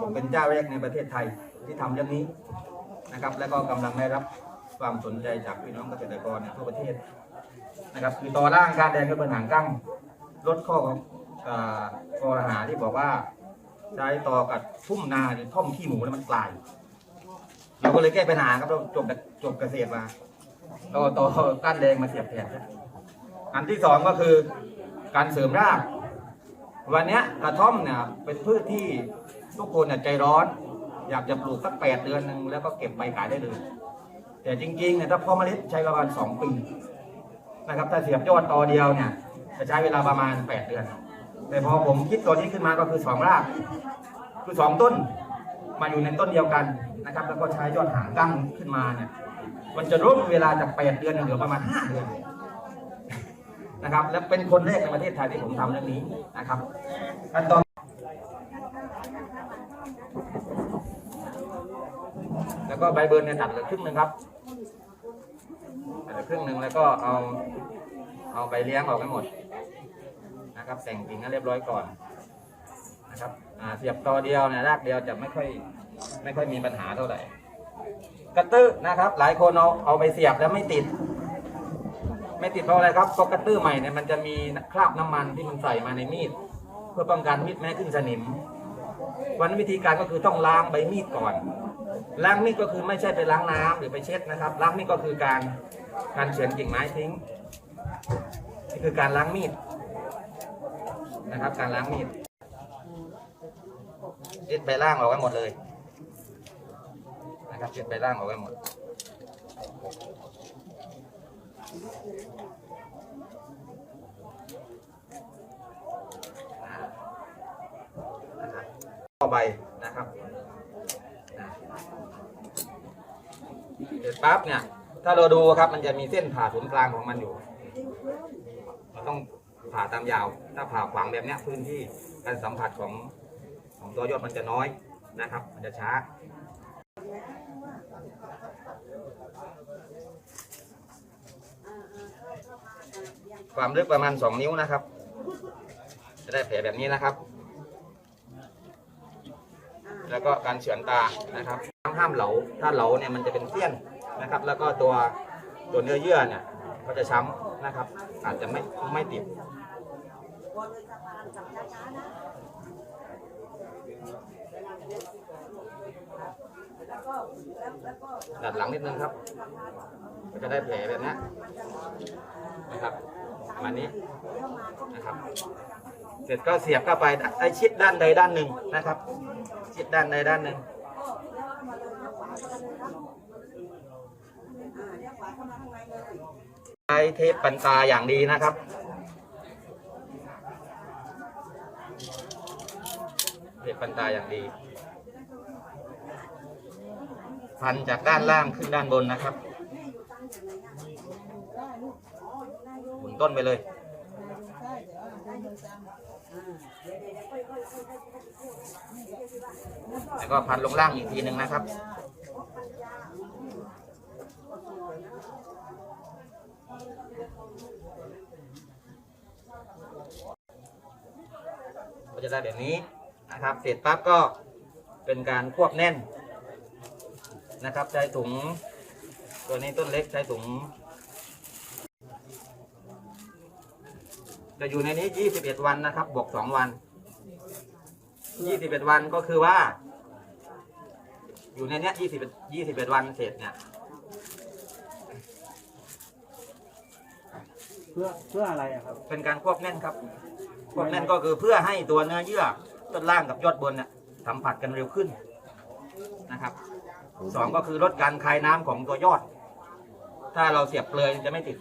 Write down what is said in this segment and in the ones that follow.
ผมเป็นเจ้าแรกในประเทศไทยที่ทำเรื่องนี้นะครับ แล้วก็กำลังได้รับความสนใจจากพี่น้องเกษตรกรในทั่วประเทศนะครับคือต่อร่างการแดงกระเบื้องหางกั้งลดข้ออ่าข้อหาที่บอกว่าใช้ต่อกับทุ่มนาหรือท่อมขี้หมูแล้วมันกลายเราก็เลยแก้ปัญหาครับเราจบจบเกษตรมาเราต่อก้านแดงมาเสียบแทนอันที่สองก็คือการเสริมราก วันนี้กระท่อมเนี่ยเป็นพืชที่ ทุกคนเนี่ยใจร้อน อยากจะปลูกสักแปดเดือนหนึ่งแล้วก็เก็บใบขายได้เลย แต่จริงๆเนี่ยถ้าเพาะเมล็ดใช้ประมาณสองปีนะครับถ้าเสียบยอดต่อเดียวเนี่ยจะใช้เวลาประมาณแปดเดือน แต่พอผมคิดตัวนี้ขึ้นมาก็คือสองรากคือสองต้นมาอยู่ในต้นเดียวกันนะครับ แล้วก็ใช้ยอดหางกั้งขึ้นมาเนี่ยมันจะลดเวลาจากแปดเดือนเหลือประมาณห้าเดือนนะครับ และเป็นคนแรกในประเทศไทยที่ผมทำเรื่องนี้นะครับขั้นตอนแล้ว ก็ใบเบิร์นเนี่ยตัดเหลือครึ่งหนึ่งครับตัดเหลือครึ่งหนึ่งแล้วก็เอาเอาใบเลี้ยงออกให้หมดนะครับแต่งกิ่งให้เรียบร้อยก่อนนะครับเสียบตอเดียวเนี่ยรากเดียวจะไม่ค่อยไม่ค่อยมีปัญหาเท่าไหร่กระตื้อนะครับ หลายคนเอาเอาไปเสียบแล้วไม่ติด ไม่ติดเพราะอะไรครับเพราะกระตื้อใหม่เนี่ยมันจะมีคราบน้ำมันที่มันใส่มาในมีด เพื่อป้องกันมีดไม่ให้ขึ้นสนิมวันนนวิธีการก็คือต้องล้างใบมีดก่อน ล้างมีดก็คือไม่ใช่ไปล้างน้ำหรือไปเช็ดนะครับล้างมีดก็คือการการเฉือนกิ่งไม้ทิ้งนี่คือการล้างมีดนะครับ การล้างมีดเช็ดใบล่างออกไว้หมดเลยนะครับเช็ดใบล่างออกไว้หมดนะครับต่อใบนะครับอ่า เสร็จปั๊บเนี่ย ถ้าเราดูครับมันจะมีเส้นผ่าศูนย์กลางของมันอยู่เราต้องผ่าตามยาว ถ้าผ่าขวางแบบเนี้ยพื้นที่การสัมผัสของของตัวยอดมันจะน้อยนะครับ มันจะช้าความลึกประมาณ 2 นิ้วนะครับ จะได้แผลแบบนี้นะครับ แล้วก็การเฉือนตานะครับห้ามเหลา ถ้าเหลาเนี่ยมันจะเป็นเสี้ยน นะครับ แล้วก็ตัวตัวเนื้อเยื่อเนี่ยก็จะช้ำนะครับ อาจจะไม่ไม่ติดดัดหลังนิดนึงครับก็จะได้แผลแบบนี้นะครับประมาณนี้นะครับ เสร็จก็เสียบเข้าไปได้ชิดด้านใดด้านหนึ่งนะครับ ชิดด้านใดด้านหนึ่ง ใช้เทปปันตาอย่างดีนะครับเทปปันตาอย่างดี พันจากด้านล่างขึ้นด้านบนนะครับหมุนต้นไปเลยแล้วก็พันลงล่างอีกทีหนึ่งนะครับ จะได้แบบนี้นะครับเสร็จปั๊บก็เป็นการควบแน่นนะครับ ใช้ถุง ตัวนี้ต้นเล็กใช้ถุงจะอยู่ในนี้ 21 วันนะครับบวก2วัน 21 วันก็คือว่า อยู่ในเนี้ย20 21 วันเสร็จเนี่ยเพื่อเพื่ออะไรอะครับ เป็นการควบแน่นครับ ควบแน่นก็คือเพื่อให้ตัวเนื้อเยื่อต้นล่างกับยอดบนเนี่ยสัมผัสกันเร็วขึ้นนะครับสองก็คือลดการคายน้ำของตัวยอด ถ้าเราเสียบเปลือยจะไม่ติด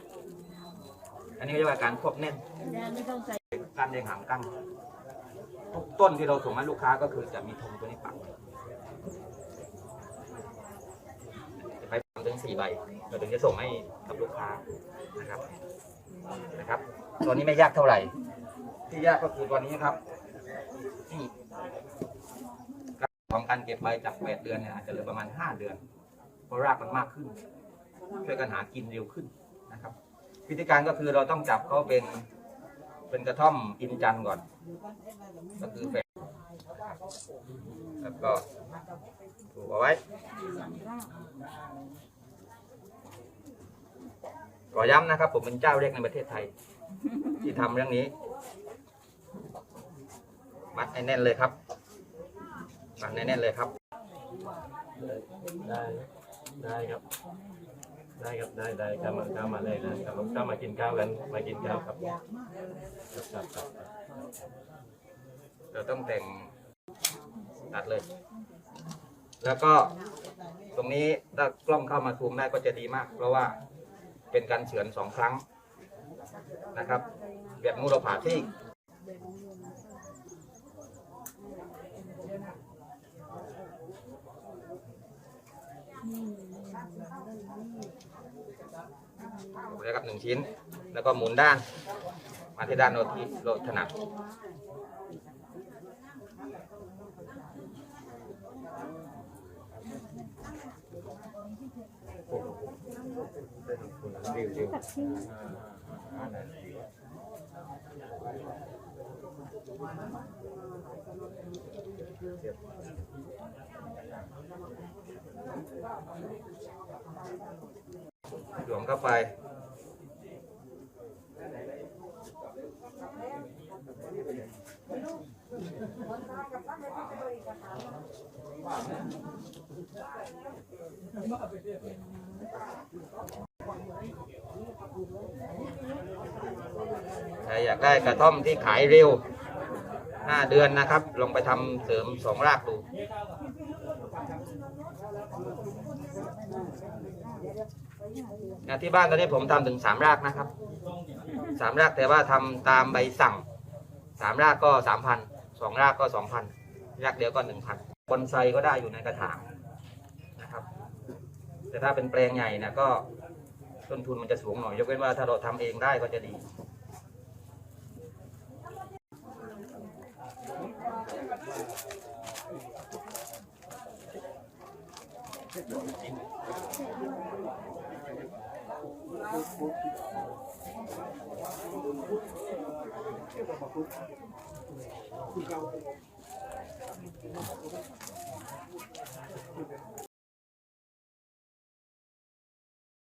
อันนี้เรียกว่าการควบแน่นการเรียงหางกั้งทุกต้นที่เราส่งให้ลูกค้าก็คือจะมีธงตัวนี้ปักไปถึงสี่ใบเราถึงจะส่งให้กับลูกค้านะครับนะครับ ตัวนี้ไม่ยากเท่าไหร่ ที่ยากก็คือตัวนี้ครับนี่ของการเก็บใบจากแปดเดือนเนี่ยอาจจะเหลือประมาณห้าเดือน เพราะรากมันมากขึ้น ช่วยกันหากินเร็วขึ้นนะครับวิธีการก็คือเราต้องจับเขาเป็นเป็นกระท่อมอินจันก่อน ก็คือแฝดนะครับแล้วก็ถูกเอาไว้ขอย้ำนะครับ ผมเป็นเจ้าแรกในประเทศไทย ที่ทำเรื่องนี้ มัดให้แน่นเลยครับมัดให้แน่นเลยครับ ได้ได้ครับ ได้ครับได้ได้ข้ามาข้ามาเลยนะครับผมข้ามากินข้าวกันมากินข้าวครับครับครับครับเราต้องแต่งตัดเลย แล้วก็ตรงนี้ถ้ากล้องเข้ามาซูมได้ก็จะดีมาก เพราะว่าเป็นการเฉือนสองครั้งนะครับ แบบมูเราผ่าที่ แล้วกับหนึ่งชิ้น แล้วก็หมุนด้าน มาที่ด้านโนที่เราถนัดหลวมเข้าไป ใครอยากได้กระท่อมที่ขายเร็ว5เดือนนะครับลองไปทำเสริมสองรากดูที่บ้านตอนนี้ผมทำถึงสามรากนะครับสามรากแต่ว่าทำตามใบสั่งสามรากก็สามพันสองรากก็สองพันรากเดียวก็หนึ่งพันบอนไซก็ได้อยู่ในกระถาง แต่ถ้าเป็นแปลงใหญ่นะก็ต้นทุนมันจะสูงหน่อย ยกเว้นว่าถ้าเราทำเองได้ก็จะดีค